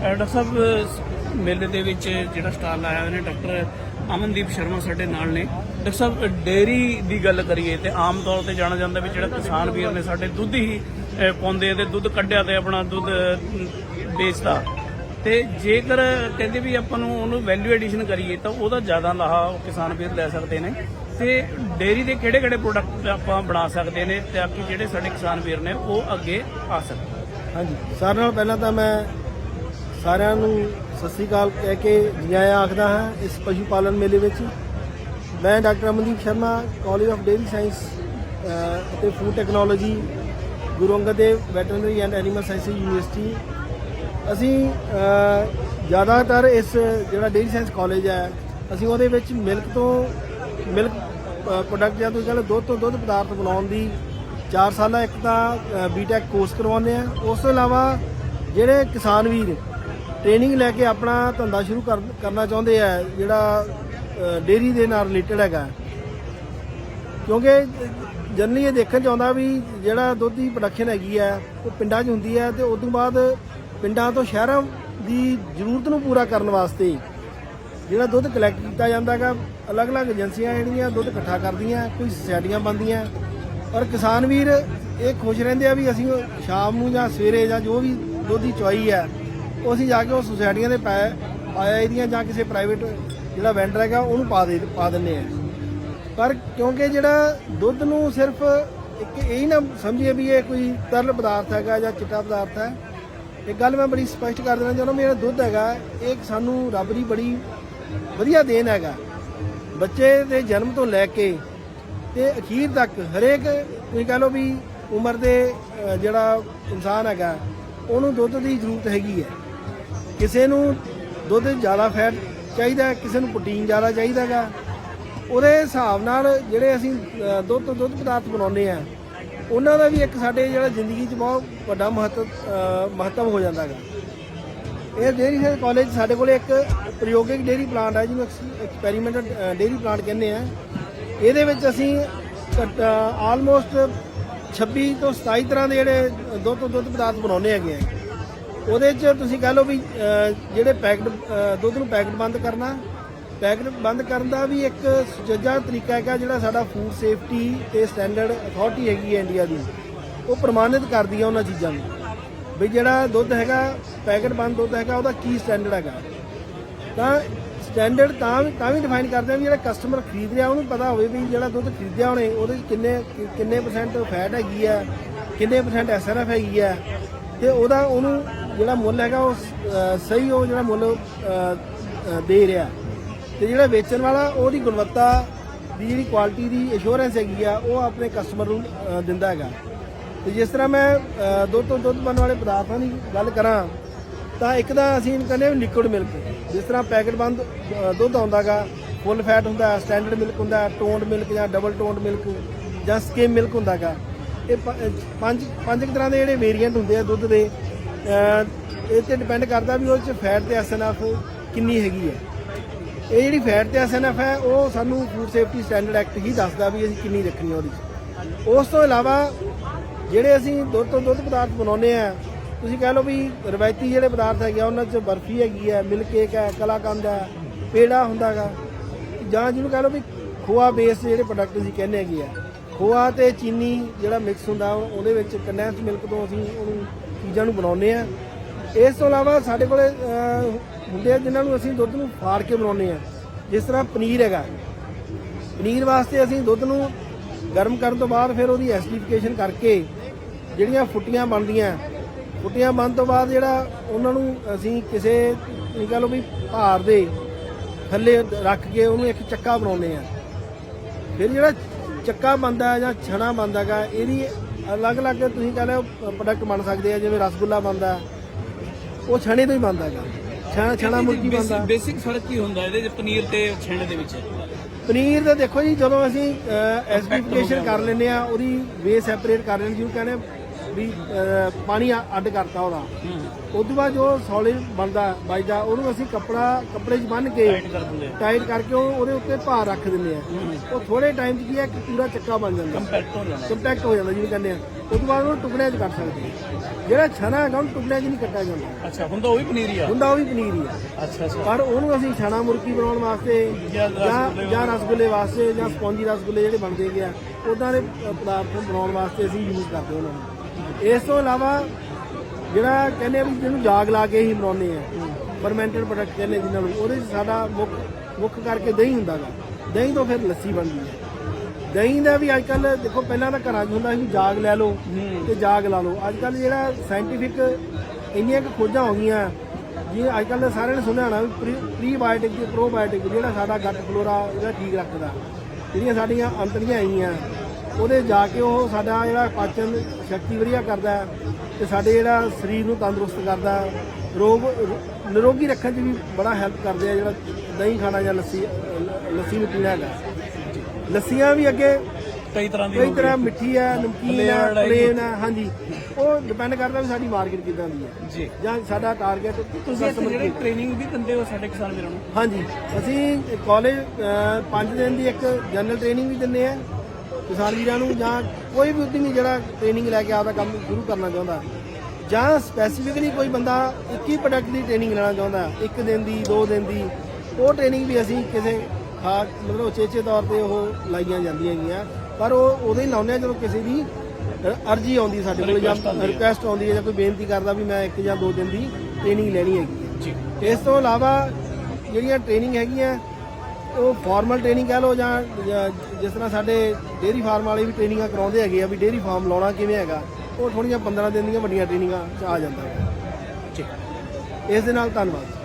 Doctor ਸਾਹਿਬ ਮੇਲੇ ਦੇ ਵਿੱਚ ਜਿਹੜਾ ਸਟਾਲ ਲਾਇਆ ਹੋਇਆ ਨੇ ਡਾਕਟਰ ਅਮਨਦੀਪ ਸ਼ਰਮਾ ਸਾਡੇ ਨਾਲ ਨੇ। ਡਾਕਟਰ ਸਾਹਿਬ ਡੇਰੀ ਦੀ ਗੱਲ ਕਰੀਏ ਤੇ ਆਮ ਤੌਰ ਤੇ ਜਾਣਾ ਜਾਂਦਾ ਵੀ ਜਿਹੜਾ ਕਿਸਾਨ ਵੀਰ ਨੇ ਸਾਡੇ ਦੁੱਧ ਹੀ ਪਾਉਂਦੇ ਤੇ ਦੁੱਧ ਕੱਢਿਆ ਤੇ ਆਪਣਾ ਦੁੱਧ ਅਹ, ਵੇਚਦਾ ਤੇ ਜੇਕਰ ਕਹਿੰਦੇ ਵੀ ਆਪਾਂ ਨੂੰ ਉਹਨੂੰ ਵੈਲਿਊ ਐਡੀਸ਼ਨ ਕਰੀਏ ਤਾਂ ਉਹਦਾ ਜ਼ਿਆਦਾ ਲਾਹਾ ਉਹ ਕਿਸਾਨ ਵੀਰ ਲੈ ਸਕਦੇ ਨੇ। ਤੇ ਡੇਰੀ ਦੇ ਕਿਹੜੇ ਕਿਹੜੇ ਪ੍ਰੋਡਕਟ ਆਪਾਂ ਬਣਾ ਸਕਦੇ ਨੇ ਤਾਂ ਕਿ ਜਿਹੜੇ ਸਾਡੇ ਕਿਸਾਨ ਵੀਰ ਨੇ ਉਹ ਅੱਗੇ ਆ ਸਕਣ। ਹਾਂਜੀ। ਸਾਰਿਆਂ ਨਾਲ ਪਹਿਲਾਂ ਤਾਂ ਮੈਂ ਸਾਰਿਆਂ ਨੂੰ ਸਤਿ ਸ੍ਰੀ ਅਕਾਲ ਕਹਿ ਕੇ ਜੀ ਆਖਦਾ ਹਾਂ ਇਸ ਪਸ਼ੂ ਪਾਲਣ ਮੇਲੇ ਵਿੱਚ। ਮੈਂ doctor Amandeep Sharma college of dairy science ਅਤੇ food technology Guru Angad Dev veterinary and animal science university ਅਸੀਂ ਜ਼ਿਆਦਾਤਰ ਇਸ ਜਿਹੜਾ ਡੇਰੀ ਸਾਇੰਸ ਕਾਲਜ ਹੈ, ਅਸੀਂ ਉਹਦੇ ਵਿੱਚ ਮਿਲਕ ਤੋਂ ਮਿਲਕ ਪ੍ਰੋਡਕਟ ਜਾਂ ਤੁਸੀਂ ਕਹਿੰਦੇ ਦੁੱਧ ਤੋਂ ਦੁੱਧ ਪਦਾਰਥ ਬਣਾਉਣ ਦੀ 4 ਸਾਲਾ ਇੱਕ ਤਾਂ ਬੀਟੈਕ ਕੋਰਸ ਕਰਵਾਉਂਦੇ ਆ ਉਸ ਤੋਂ ਇਲਾਵਾ ਜਿਹੜੇ ਕਿਸਾਨ ਵੀਰ ਟ੍ਰੇਨਿੰਗ ਲੈ ਕੇ ਆਪਣਾ ਧੰਦਾ ਸ਼ੁਰੂ ਕਰ- ਕਰਨਾ ਚਾਹੁੰਦੇ ਆ, ਜਿਹੜਾ ਡੇਰੀ ਦੇ ਨਾਲ ਰਿਲੇਟਡ ਹੈਗਾ। ਕਿਉਂਕਿ ਜਨਰਲੀ ਇਹ ਦੇਖਣ ਚ ਆਉਂਦਾ ਵੀ ਜਿਹੜਾ ਦੁੱਧ ਦੀ ਪ੍ਰੋਡਕਸ਼ਨ ਹੈਗੀ ਹੈ ਉਹ ਪਿੰਡਾਂ 'ਚ ਹੁੰਦੀ ਹੈ ਤੇ ਉਸ ਤੋਂ ਬਾਅਦ ਪਿੰਡਾਂ ਤੋਂ ਸ਼ਹਿਰਾਂ ਦੀ ਜ਼ਰੂਰਤ ਨੂੰ ਪੂਰਾ ਕਰਨ ਵਾਸਤੇ ਜਿਹੜਾ ਦੁੱਧ ਕਲੈਕਟ ਕੀਤਾ ਜਾਂਦਾ ਹੈਗਾ, ਅਲੱਗ-ਅਲੱਗ ਏਜੰਸੀਆਂ ਜਿਹੜੀਆਂ ਦੁੱਧ ਇਕੱਠਾ ਕਰਦੀਆਂ, ਕੋਈ ਸੁਸਾਇਟੀਆਂ ਬਣਦੀਆਂ। ਔਰ ਕਿਸਾਨ ਵੀਰ ਇਹ ਖੁਸ਼ ਰਹਿੰਦੇ ਆ ਵੀ ਅਸੀਂ ਸ਼ਾਮ ਨੂੰ ਜਾਂ ਸਵੇਰੇ ਜਾਂ ਜੋ ਵੀ ਦੁੱਧ ਦੀ ਚੁਆਈ ਹੈ ਉਹ ਅਸੀਂ ਜਾ ਕੇ ਉਹ ਸੁਸਾਇਟੀਆਂ ਦੇ ਪੈ ਪਾਇਆ ਇਹਦੀਆਂ ਜਾਂ ਕਿਸੇ ਪ੍ਰਾਈਵੇਟ ਜਿਹੜਾ ਵੈਂਡਰ ਹੈਗਾ, ਉਹਨੂੰ ਪਾ ਦੇ ਪਾ ਦਿੰਦੇ ਆ। ਪਰ ਕਿਉਂਕਿ ਜਿਹੜਾ ਦੁੱਧ ਨੂੰ ਸਿਰਫ ਇੱਕ ਇਹ ਨਾ ਸਮਝੀਏ ਵੀ ਇਹ ਕੋਈ ਤਰਲ ਪਦਾਰਥ ਹੈਗਾ ਜਾਂ ਚਿੱਟਾ ਪਦਾਰਥ ਹੈ। ਇੱਕ ਗੱਲ ਮੈਂ ਬੜੀ ਸਪਸ਼ਟ ਕਰ ਦੇਣਾ ਚਾਹੁੰਦਾ ਮੇਰਾ ਦੁੱਧ ਹੈਗਾ, ਇਹ ਸਾਨੂੰ ਰੱਬ ਦੀ ਬੜੀ ਵਧੀਆ ਦੇਣ ਹੈਗਾ। ਬੱਚੇ ਦੇ ਜਨਮ ਤੋਂ ਲੈ ਕੇ ਤੇ ਅਖੀਰ ਤੱਕ ਹਰੇਕ ਤੁਸੀਂ ਕਹ ਲਓ ਵੀ ਉਮਰ ਦੇ ਜਿਹੜਾ ਇਨਸਾਨ ਹੈਗਾ, ਉਹਨੂੰ ਦੁੱਧ ਦੀ ਜ਼ਰੂਰਤ ਹੈਗੀ ਹੈ। ਕਿਸੇ ਨੂੰ ਦੁੱਧ ਜ਼ਿਆਦਾ ਫੈਟ ਚਾਹੀਦਾ ਕਿਸੇ ਨੂੰ ਪ੍ਰੋਟੀਨ ਜ਼ਿਆਦਾ ਚਾਹੀਦਾ ਹੈਗਾ। ਉਹਦੇ ਹਿਸਾਬ ਨਾਲ ਜਿਹੜੇ ਅਸੀਂ ਦੁੱਧ ਤੋਂ ਦੁੱਧ ਪਦਾਰਥ ਬਣਾਉਂਦੇ ਆ ਉਹਨਾਂ ਦਾ ਵੀ ਇੱਕ ਸਾਡੇ ਜਿਹੜਾ ਜ਼ਿੰਦਗੀ 'ਚ ਬਹੁਤ ਵੱਡਾ ਮਹੱਤਵ ਮਹੱਤਵ ਹੋ ਜਾਂਦਾ ਹੈਗਾ। ਇਹ ਡੇਰੀ ਸਾਇੰਸ ਕਾਲਜ ਸਾਡੇ ਕੋਲੇ ਇੱਕ ਪ੍ਰਯੋਗਿਕ ਡੇਰੀ ਪਲਾਂਟ ਹੈ, ਜਿਹਨੂੰ ਐਕਸਪੈਰੀਮੈਂਟਲ ਡੇਰੀ ਪਲਾਂਟ ਕਹਿੰਦੇ ਆ। ਇਹਦੇ ਵਿੱਚ ਅਸੀਂ ਆਲਮੋਸਟ 26 ਤੋਂ 27 ਤਰ੍ਹਾਂ ਦੇ ਜਿਹੜੇ ਦੁੱਧ ਤੋਂ ਦੁੱਧ ਪਦਾਰਥ ਬਣਾਉਂਦੇ ਹੈਗੇ ਆ। ਉਹਦੇ 'ਚ ਤੁਸੀਂ ਕਹ ਲਓ ਵੀ ਜਿਹੜੇ ਪੈਕਟ ਦੁੱਧ ਨੂੰ ਪੈਕਟ ਬੰਦ ਕਰਨਾ ਪੈਕਟ ਬੰਦ ਕਰਨ ਦਾ ਵੀ ਇੱਕ ਸੁਚੱਜਾ ਤਰੀਕਾ ਹੈਗਾ ਜਿਹੜਾ ਸਾਡਾ ਫੂਡ ਸੇਫਟੀ ਤੇ ਸਟੈਂਡਰਡ ਅਥਾਰਟੀ ਹੈਗੀ ਹੈ ਇੰਡੀਆ ਦੀ। ਉਹ ਪ੍ਰਮਾਣਿਤ ਕਰਦੀ ਹੈ ਉਹਨਾਂ ਚੀਜ਼ਾਂ ਨੂੰ। ਵੀ ਜਿਹੜਾ ਦੁੱਧ ਹੈਗਾ ਪੈਕਟ ਬੰਦ ਦੁੱਧ ਹੈਗਾ, ਉਹਦਾ ਕੀ ਸਟੈਂਡਰਡ ਹੈਗਾ। ਤਾਂ ਸਟੈਂਡਰਡ ਤਾਂ ਵੀ ਤਾਂ ਵੀ ਡਿਫਾਈਨ ਕਰਦੇ ਆ ਵੀ ਜਿਹੜਾ ਕਸਟਮਰ ਖਰੀਦ ਰਿਹਾ, ਉਹਨੂੰ ਪਤਾ ਹੋਵੇ ਵੀ ਜਿਹੜਾ ਦੁੱਧ ਖਰੀਦਿਆ ਉਹਨੇ, ਉਹਦੇ ਵਿੱਚ ਕਿੰਨੇ ਕਿੰਨੇ ਪਰਸੈਂਟ ਫੈਟ ਹੈਗੀ ਆ ਕਿੰਨੇ ਪਰਸੈਂਟ ਐਸਐਨਐਫ ਹੈਗੀ ਆ ਤੇ ਉਹਦਾ ਉਹਨੂੰ ਜਿਹੜਾ ਮੁੱਲ ਹੈਗਾ ਉਹ ਸ- ਸਹੀ ਉਹ ਜਿਹੜਾ ਮੁੱਲ ਅਹ, ਅਹ, ਦੇ ਰਿਹਾ। ਤੇ ਜਿਹੜਾ ਵੇਚਣ ਵਾਲਾ ਉਹਦੀ ਗੁਣਵੱਤਾ ਦੀ ਜਿਹੜੀ ਕੁਆਲਿਟੀ ਦੀ ਇੰਸ਼ੋਰੈਂਸ ਹੈਗੀ ਆ ਉਹ ਆਪਣੇ ਕਸਟਮਰ ਨੂੰ ਅਹ, ਦਿੰਦਾ ਹੈਗਾ। ਤੇ ਜਿਸ ਤਰ੍ਹਾਂ ਮੈਂ ਅਹ, ਦੁੱਧ ਤੋਂ ਦੁੱਧ ਬਣਨ ਵਾਲੇ ਪਦਾਰਥਾਂ ਦੀ ਗੱਲ ਕਰਾਂ ਤਾਂ ਇੱਕ ਤਾਂ ਅਸੀਂ ਇਹਨੂੰ ਕਹਿੰਦੇ ਹਾਂ ਲਿਕੁਇਡ ਮਿਲਕ ਜਿਸ ਤਰ੍ਹਾਂ ਪੈਕਟ ਬੰਦ ਅ, ਦੁੱਧ ਆਉਂਦਾਗਾ ਫੁੱਲ ਫੈਟ ਹੁੰਦਾ ਸਟੈਂਡਰਡ ਮਿਲਕ ਹੁੰਦਾ ਟੋਨਡ ਮਿਲਕ ਜਾਂ ਡਬਲ ਟੋਨਡ ਮਿਲਕ ਜਾਂ ਸਕਿਮ ਮਿਲਕ ਹੁੰਦਾਗਾ। ਇਹ ਪ- ਅ, ਪੰਜ ਪੰਜ ਕੁ ਤਰ੍ਹਾਂ ਦੇ ਜਿਹੜੇ ਵੇਰੀਐਂਟ ਹੁੰਦੇ ਆ ਦੁੱਧ ਦੇ ਇਹ ਤੇ ਡਿਪੈਂਡ ਕਰਦਾ ਵੀ ਉਹਦੇ ਚ ਫੈਟ ਤੇ ਐਸਐਨਐਫ ਕਿੰਨੀ ਹੈਗੀ ਹੈ। ਇਹ ਜਿਹੜੀ ਫੈਟ ਤੇ ਐਸਐਨਐਫ ਹੈ ਉਹ ਸਾਨੂੰ ਫੂਡ ਸੇਫਟੀ ਸਟੈਂਡਰਡ ਐਕਟ ਹੀ ਦੱਸਦਾ ਵੀ ਅਸੀਂ ਕਿੰਨੀ ਰੱਖਣੀ ਹੈ ਉਹਦੀ 'ਚ। ਉਸ ਤੋਂ ਇਲਾਵਾ ਜਿਹੜੇ ਅਸੀਂ ਦੁੱਧ ਤੋਂ ਦੁੱਧ ਪਦਾਰਥ ਬਣਾਉਂਦੇ ਆ ਤੁਸੀਂ ਕਹਿ ਲਓ ਵੀ ਰਵਾਇਤੀ ਜਿਹੜੇ ਪਦਾਰਥ ਹੈਗੇ ਆ, ਉਹਨਾਂ 'ਚ ਬਰਫੀ ਹੈਗੀ ਹੈ ਮਿਲਕ ਕੇਕ ਹੈ ਕਲਾਕੰਦ ਹੈ ਪੇੜਾ ਹੁੰਦਾਗਾ ਜਾਂ ਜਿਹਨੂੰ ਕਹਿ ਲਓ ਵੀ ਖੋਆ ਬੇਸ ਜਿਹੜੇ ਪ੍ਰੋਡਕਟ ਅਸੀਂ ਕਹਿੰਦੇ ਹੈਗੇ ਆ। ਖੋਆ ਤੇ ਚੀਨੀ ਜਿਹੜਾ ਮਿਕਸ ਹੁੰਦਾ ਉਹਦੇ ਵਿੱਚ ਕੰਡੈਂਸ ਮਿਲਕ ਤੋਂ ਅਸੀਂ ਉਹਨੂੰ ਚੀਜ਼ਾਂ ਨੂੰ ਬਣਾਉਂਦੇ ਆ। ਇਸ ਤੋਂ ਇਲਾਵਾ ਸਾਡੇ ਕੋਲੇ ਹੁੰਦੇ ਆ ਜਿਨ੍ਹਾਂ ਨੂੰ ਅਸੀਂ ਦੁੱਧ ਨੂੰ ਫਾੜ ਕੇ ਬਣਾਉਂਦੇ ਆ। ਜਿਸ ਤਰ੍ਹਾਂ ਪਨੀਰ ਹੈਗਾ। ਪਨੀਰ ਵਾਸਤੇ ਅਸੀਂ ਦੁੱਧ ਨੂੰ ਗਰਮ ਕਰਨ ਤੋਂ ਬਾਅਦ ਫਿਰ ਉਹਦੀ ਐਸਿਡਿਫਿਕੇਸ਼ਨ ਕਰਕੇ ਜਿਹੜੀਆਂ ਫੁੱਟੀਆਂ ਬਣਦੀਆਂ, ਫੁੱਟੀਆਂ ਬਣਨ ਤੋਂ ਬਾਅਦ ਜਿਹੜਾ ਉਹਨਾਂ ਨੂੰ ਅਸੀਂ ਕਿਸੇ, ਤੁਸੀਂ ਕਹ ਲਓ ਵੀ ਭਾਰ ਦੇ ਥੱਲੇ ਰੱਖ ਕੇ ਉਹਨੂੰ ਇੱਕ ਚੱਕਾ ਬਣਾਉਂਦੇ ਆ। ਫਿਰ ਜਿਹੜਾ ਚੱਕਾ ਬਣਦਾ ਜਾਂ ਛਣਾ ਬਣਦਾਗਾ ਇਹਦੀ ਅਲੱਗ-ਅਲੱਗ ਤੁਸੀਂ ਕਹ ਲਓ ਪ੍ਰੋਡਕਟ ਬਣ ਸਕਦੇ ਆ ਜਿਵੇਂ ਰਸਗੁੱਲਾ ਬਣਦਾ ਉਹ ਛਣੇ ਤੋਂ ਹੀ ਬਣਦਾ ਹੈਗਾ। ਛਣਾ ਛਣਾ ਮੁਰਗੀ ਬਣਦਾ। ਬੇਸਿਕ ਫ਼ਰਕ ਕੀ ਹੁੰਦਾ ਇਹਦੇ ਚ ਪਨੀਰ ਤੇ ਛੇਣੇ ਦੇ ਵਿੱਚ? ਪਨੀਰ ਦਾ ਦੇਖੋ ਜੀ ਜਦੋਂ ਅਸੀਂ ਐਸਪੀਫਿਕੇਸ਼ਨ ਕਰ ਲੈਂਦੇ ਆ ਉਹਦੀ ਵੇ ਸੈਪਰੇਟ ਕਰ ਲੈਂਦੇ ਜਿਹਨੂੰ ਕਹਿੰਦੇ ਵੀ ਅਹ, ਪਾਣੀ ਅ- ਅੱਡ ਕਰਤਾ ਉਹਦਾ। ਉਸ ਤੋਂ ਬਾਅਦ ਜੋ ਸੌਲਿਡ ਬਣਦਾ ਵੱਜਦਾ ਉਹਨੂੰ ਅਸੀਂ ਕੱਪੜਾ ਕੱਪੜੇ 'ਚ ਬੰਨ੍ਹ ਕੇ ਟਾਈਟ ਕਰ ਦਿੰਦੇ ਆ। ਟਾਈਟ ਕਰਕੇ ਉਹ ਉਹਦੇ ਉੱਤੇ ਭਾਰ ਰੱਖ ਦਿੰਦੇ ਆ। ਉਹ ਥੋੜੇ ਟਾਈਮ 'ਚ ਕੀ ਹੈ ਕਿ ਪੂਰਾ ਚੱਕਾ ਬਣ ਜਾਂਦਾ। ਕੰਪੈਕਟ ਹੋ ਜਾਣਾ ਕੰਪੈਕਟ ਹੋ ਜਾਂਦਾ ਜਿਹਨੂੰ ਕਹਿੰਦੇ ਆ। ਉਸ ਤੋਂ ਬਾਅਦ ਉਹਨੂੰ ਟੁਕੜਿਆਂ 'ਚ ਕੱਟ ਸਕਦੇ ਆ। ਜਿਹੜਾ ਛਣਾ ਹੈਗਾ ਉਹਨੂੰ ਟੁਕੜਿਆਂ 'ਚ ਨਹੀਂ ਕੱਟਿਆ ਜਾਂਦਾ। ਅੱਛਾ ਹੁੰਦਾ ਉਹ ਵੀ ਪਨੀਰ ਆ। ਹੁੰਦਾ ਉਹ ਵੀ ਪਨੀਰ ਹੀ ਆ। ਅੱਛਾ ਅੱਛਾ। ਪਰ ਉਹਨੂੰ ਅਸੀਂ ਛਾਣਾ ਮੁਰਕੀ ਬਣਾਉਣ ਵਾਸਤੇ ਜਾਂ ਜਾਂ ਰਸਗੁੱਲੇ ਜਾਂ ਰਸਗੁੱਲੇ ਵਾਸਤੇ ਜਾਂ ਸਪੌਂਜੀ ਰਸਗੁੱਲੇ ਜਿਹੜੇ ਬਣਦੇ ਹੈਗੇ ਆ ਉਦਾਂ ਦੇ ਅ, ਪਦਾਰਥ ਨੂੰ ਬਣਾਉਣ ਵਾਸਤੇ ਅਸੀਂ ਯੂਜ਼ ਕਰਦੇ ਉਹਨਾਂ ਨੂੰ। ਇਸ ਤੋਂ ਇਲਾਵਾ ਜਿਹੜਾ ਕਹਿੰਦੇ ਵੀ ਜਿਹਨੂੰ ਜਾਗ ਲਾ ਕੇ ਹੀ ਬਣਾਉਂਦੇ ਆ ਫਰਮੈਂਟਡ ਪ੍ਰੋਡਕਟ ਕਹਿੰਦੇ ਜਿਨ੍ਹਾਂ ਨੂੰ, ਉਹਦੇ 'ਚ ਸਾਡਾ ਮੁੱਖ ਮੁੱਖ ਕਰਕੇ ਦਹੀਂ ਹੁੰਦਾਗਾ। ਦਹੀਂ ਤੋਂ ਫਿਰ ਲੱਸੀ ਬਣਦੀ ਹੈ ਦਹੀਂ ਦਾ ਵੀ ਅੱਜ ਕੱਲ ਦੇਖੋ, ਪਹਿਲਾਂ ਤਾਂ ਘਰਾਂ 'ਚ ਹੁੰਦਾ ਸੀ, ਜਾਗ ਲੈ ਲਓ ਤੇ ਜਾਗ ਲਾ ਲਓ। ਅੱਜ ਕੱਲ ਜਿਹੜਾ ਸਾਇੰਟੀਫਿਕ ਇੰਨੀਆਂ ਕੁ ਖੋਜਾਂ ਹੋ ਗਈਆਂ ਜੀ ਅੱਜ ਕੱਲ ਤਾਂ ਸਾਰਿਆਂ ਨੇ ਸੁਣਿਆ ਹੋਣਾ ਵੀ ਪ੍ਰੀਬਾਇਓਟਿਕ ਤੇ ਪ੍ਰੋਬਾਇਓਟਿਕ ਜਿਹੜਾ ਸਾਡਾ ਗੱਟ ਫਲੋਰਾ ਜਿਹੜਾ ਠੀਕ ਰੱਖਦਾ, ਜਿਹੜੀਆਂ ਸਾਡੀਆਂ ਅੰਤੜੀਆਂ ਆਈਆਂ ਉਹਦੇ ਜਾ ਕੇ ਉਹ ਸਾਡਾ ਜਿਹੜਾ ਪਾਚਨ ਸ਼ਕਤੀ ਵਧੀਆ ਕਰਦਾ ਹੈ ਤੇ ਸਾਡੇ ਜਿਹੜਾ ਸਰੀਰ ਨੂੰ ਤੰਦਰੁਸਤ ਕਰਦਾ ਹੈ, ਰੋਗ ਨਿਰੋਗੀ ਰੱਖਣ 'ਚ ਵੀ ਬੜਾ ਹੈਲਪ ਕਰਦੇ ਆ ਜਿਹੜਾ ਦਹੀਂ ਖਾਣਾ ਜਾਂ ਲੱਸੀ ਲੱਸੀ ਨੂੰ ਪੀਣਾ ਹੈਗਾ। ਲੱਸੀਆਂ ਵੀ ਅੱਗੇ ਕਈ ਤਰ੍ਹਾਂ ਦੀ ਕਈ ਤਰ੍ਹਾਂ। ਮਿੱਠੀ ਹੈ ਨਮਕੀਨ ਹੈ ਪਲੇਨ ਹੈ ਹਾਂਜੀ। ਉਹ ਡਿਪੈਂਡ ਕਰਦਾ ਵੀ ਸਾਡੀ ਮਾਰਕੀਟ ਕਿਦਾਂ ਦੀ ਹੈ। ਜੀ। ਜਾਂ ਸਾਡਾ ਟਾਰਗੇਟ ਤੁਸੀਂ ਇੱਥੇ ਜਿਹੜੇ ਟ੍ਰੇਨਿੰਗ ਵੀ ਦਿੰਦੇ ਹੋ ਸਾਡੇ ਕਿਸਾਨ ਵੀਰਾਂ ਨੂੰ? ਹਾਂਜੀ। ਅਸੀਂ ਕਾਲਜ 5 ਦਿਨ ਦੀ ਇੱਕ ਜਨਰਲ ਟ੍ਰੇਨਿੰਗ ਵੀ ਦਿੰਦੇ ਆ ਕਿਸਾਨ ਵੀਰਾਂ ਨੂੰ ਜਾਂ ਕੋਈ ਵੀ ਉਦਮੀ ਜਿਹੜਾ ਟ੍ਰੇਨਿੰਗ ਲੈ ਕੇ ਆਪਦਾ ਕੰਮ ਸ਼ੁਰੂ ਕਰਨਾ ਚਾਹੁੰਦਾ ਜਾਂ ਸਪੈਸੀਫਿਕਲੀ ਕੋਈ ਬੰਦਾ ਇੱਕ ਹੀ ਪ੍ਰੋਡਕਟ ਦੀ ਟ੍ਰੇਨਿੰਗ ਲੈਣਾ ਚਾਹੁੰਦਾ ਇੱਕ ਦਿਨ ਦੀ ਦੋ ਦਿਨ ਦੀ ਉਹ ਟ੍ਰੇਨਿੰਗ ਵੀ ਅਸੀਂ ਕਿਸੇ ਖਾਸ ਮਤਲਬ ਉਚੇਚੇ ਤੌਰ ਤੇ ਉਹ ਲਾਈਆਂ ਜਾਂਦੀਆਂ ਹੈਗੀਆਂ ਪਰ ਉਹ ਉਦੋਂ ਹੀ ਲਾਉਂਦੇ ਆ ਜਦੋਂ ਕਿਸੇ ਦੀ ਅਰਜੀ ਆਉਂਦੀ ਸਾਡੇ ਕੋਲ ਜਾਂ। ਰਿਕੁਐਸਟ ਆਉਂਦੀ ਹੈ ਜਾਂ ਕੋਈ ਬੇਨਤੀ ਕਰਦਾ ਵੀ ਮੈਂ ਇੱਕ ਜਾਂ ਦੋ ਦਿਨ ਦੀ ਟ੍ਰੇਨਿੰਗ ਲੈਣੀ ਹੈਗੀ ਜੀ ਇਸ ਤੋਂ ਇਲਾਵਾ ਜਿਹੜੀਆਂ ਟ੍ਰੇਨਿੰਗ ਹੈਗੀਆਂ ਉਹ ਫਾਰਮਲ ਟ੍ਰੇਨਿੰਗ ਕਹਿ ਲਓ ਜਾਂ ਜਿਸ ਤਰ੍ਹਾਂ ਸਾਡੇ ਡੇਅਰੀ ਫਾਰਮ ਵਾਲੇ ਵੀ ਟ੍ਰੇਨਿੰਗਾਂ ਕਰਾਉਂਦੇ ਹੈਗੇ ਆ ਵੀ ਡੇਅਰੀ ਫਾਰਮ ਲਾਉਣਾ ਕਿਵੇਂ ਹੈਗਾ, ਉਹ ਥੋੜੀਆਂ 15 ਦਿਨ ਦੀਆਂ ਵੱਡੀਆਂ ਟ੍ਰੇਨਿੰਗਾਂ ਚ ਆ ਜਾਂਦਾ ਹੈ ਜੀ ਇਸ ਦੇ ਨਾਲ ਧੰਨਵਾਦ।